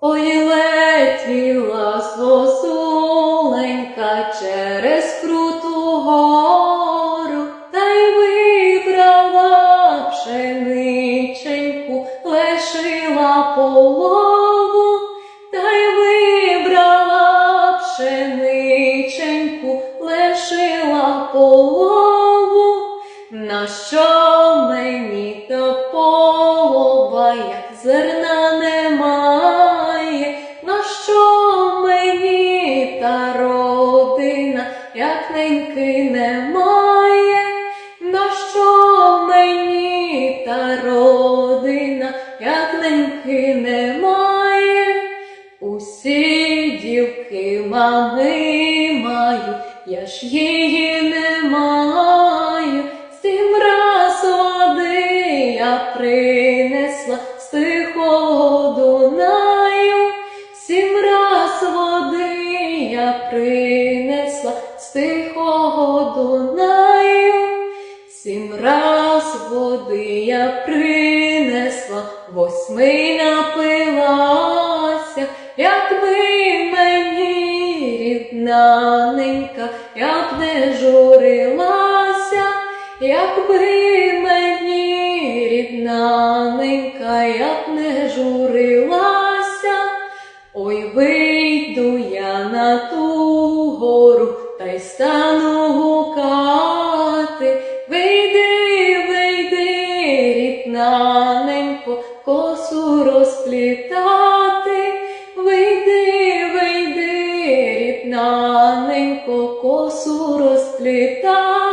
Ой, летіла сосуленька через круту гору, та й вибрала пшениченьку, лишила полову, та й вибрала пшениченьку, лишила полову. На що мені то полова, як зерна немає? Як немає? На що мені та родина, як неньки немає? Усі дівки мами маю, я ж її не маю. Сім раз води я принесла з тихого Дунаю, сім раз води я принесла води я принесла, восьми напилася, якби мені ріднаненька, я б не журилася, якби мені ріднаненька, я б не журилася, ой, вийду я на ту гору та й стану наненько косу розплітати, вийди, вийди, ріднаненько косу розплітати.